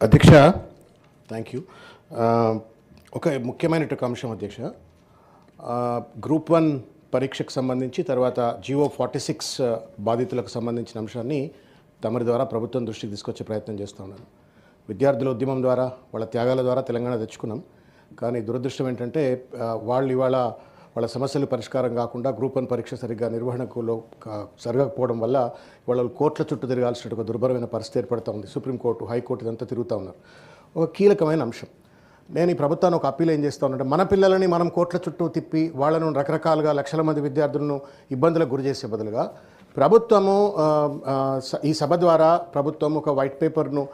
అధ్యక్ష. Thank you uh, ఒక ముఖ్యమైనటువంటి అంశం అధ్యక్ష. Uh, గ్రూప్ వన్ పరీక్షకు సంబంధించి తర్వాత జియో ఫార్టీ సిక్స్ బాధితులకు సంబంధించిన అంశాన్ని తమరి ద్వారా ప్రభుత్వం దృష్టికి తీసుకొచ్చే ప్రయత్నం చేస్తూ ఉన్నాను. విద్యార్థుల ఉద్యమం ద్వారా వాళ్ళ త్యాగాల ద్వారా తెలంగాణ తెచ్చుకున్నాం. కానీ దురదృష్టం ఏంటంటే uh, వాళ్ళు ఇవాళ వాళ్ళ సమస్యలు పరిష్కారం కాకుండా గ్రూప్ వన్ పరీక్ష సరిగ్గా నిర్వహణకులో జరగకపోవడం వల్ల వాళ్ళు కోర్టుల చుట్టూ తిరగాల్సిన ఒక దుర్భరమైన పరిస్థితి ఏర్పడుతూ ఉంది. సుప్రీంకోర్టు హైకోర్టు ఇదంతా తిరుగుతూ ఉన్నారు. ఒక కీలకమైన అంశం. నేను ఈ ప్రభుత్వాన్ని ఒక అప్పీల్ ఏం చేస్తా ఉంటే మన పిల్లలని మనం కోట్ల చుట్టూ తిప్పి వాళ్ళను రకరకాలుగా లక్షల మంది విద్యార్థులను ఇబ్బందులకు గురి చేసే బదులుగా ప్రభుత్వము స- ఈ సభ ద్వారా ప్రభుత్వం ఒక వైట్ పేపర్ను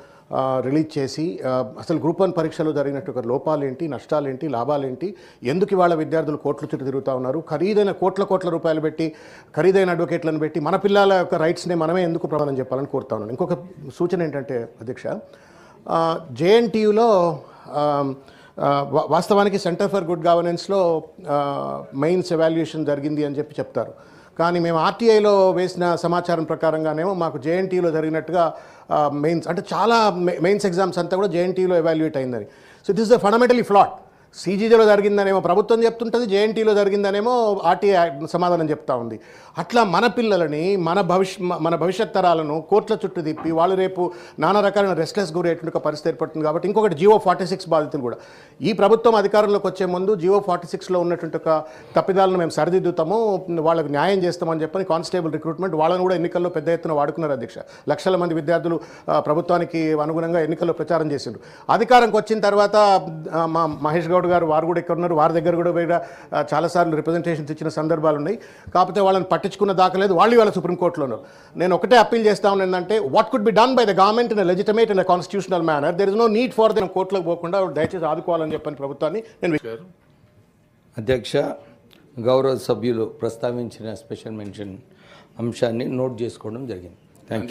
రిలీజ్ చేసి అసలు గ్రూప్ వన్ పరీక్షలో జరిగినట్టు లోపాలేంటి నష్టాలేంటి లాభాలేంటి? ఎందుకు ఇవాళ విద్యార్థులు కోట్లు చుట్టూ తిరుగుతూ ఉన్నారు? ఖరీదైన కోట్ల కోట్ల రూపాయలు పెట్టి ఖరీదైన అడ్వకేట్లను పెట్టి మన పిల్లల యొక్క రైట్స్ని మనమే ఎందుకు ప్రమాణం చెప్పాలని కోరుతా ఉన్నాను. ఇంకొక సూచన ఏంటంటే అధ్యక్ష జేఎన్టీయులో వాస్తవానికి సెంటర్ ఫర్ గుడ్ గవర్నెన్స్లో మెయిన్స్ ఎవాల్యుయేషన్ జరిగింది అని చెప్పి చెప్తారు. కానీ మేము ఆర్టీఐలో వేసిన సమాచారం ప్రకారంగానేమో మాకు జేఎన్టీలో జరిగినట్టుగా మెయిన్స్ అంటే చాలా మెయిన్స్ ఎగ్జామ్స్ అంతా కూడా జేఎన్టీలో ఎవాల్యుయేట్ అయిందని. So this is fundamentally flat సీజీజీలో జరిగిందనేమో ప్రభుత్వం చెప్తుంటుంది జేఎన్టీలో జరిగిందనేమో ఆర్టీఐ సమాధానం చెప్తా ఉంది. అట్లా మన పిల్లలని మన భవిష్య మన భవిష్యత్ తరాలను కోట్ల చుట్టూ తిప్పి వాళ్ళు రేపు నానా రకాలైన రెస్ట్లెస్ గురయ్యేటువంటి పరిస్థితి ఏర్పడుతుంది కాబట్టి ఇంకొకటి జియో ఫార్టీ సిక్స్ బాధితులు కూడా. ఈ ప్రభుత్వం అధికారంలోకి వచ్చే ముందు జియో ఫార్టీ సిక్స్లో ఉన్నటువంటి ఒక తప్పిదాలను మేము సరిదిద్దుతాము వాళ్ళకు న్యాయం చేస్తామని చెప్పని కానిస్టేబుల్ రిక్రూట్మెంట్ వాళ్ళని కూడా ఎన్నికల్లో పెద్ద ఎత్తున వాడుకున్నారు అధ్యక్ష. లక్షల మంది విద్యార్థులు ప్రభుత్వానికి అనుగుణంగా ఎన్నికల్లో ప్రచారం చేసిండ్రు. అధికారంకి వచ్చిన తర్వాత మా మహేష్ గౌడ్ గారు వారు కూడా ఇక్కడ ఉన్నారు. వారి దగ్గర కూడా చాలాసార్లు రిప్రజెంటేషన్స్ ఇచ్చిన సందర్భాలు ఉన్నాయి. కాకపోతే వాళ్ళని పట్టించుకున్న దాఖలేదు వాళ్ళు వాళ్ళ సుప్రీంకోర్టులో ఉన్నారు. నేను ఒకటే అప్పీల్ చేస్తా ఉన్నాను ఏంటంటే what could be done by the government in legitimate in constitutional manner there is no need for them కోర్టులకు పోకుండా దయచేసి ఆదుకోవాలని చెప్పని ప్రభుత్వాన్ని నేను అధ్యక్ష గౌరవ సభ్యులు ప్రస్తావించిన స్పెషల్ మెన్షన్ అంశాన్ని నోట్ చేసుకోవడం జరిగింది.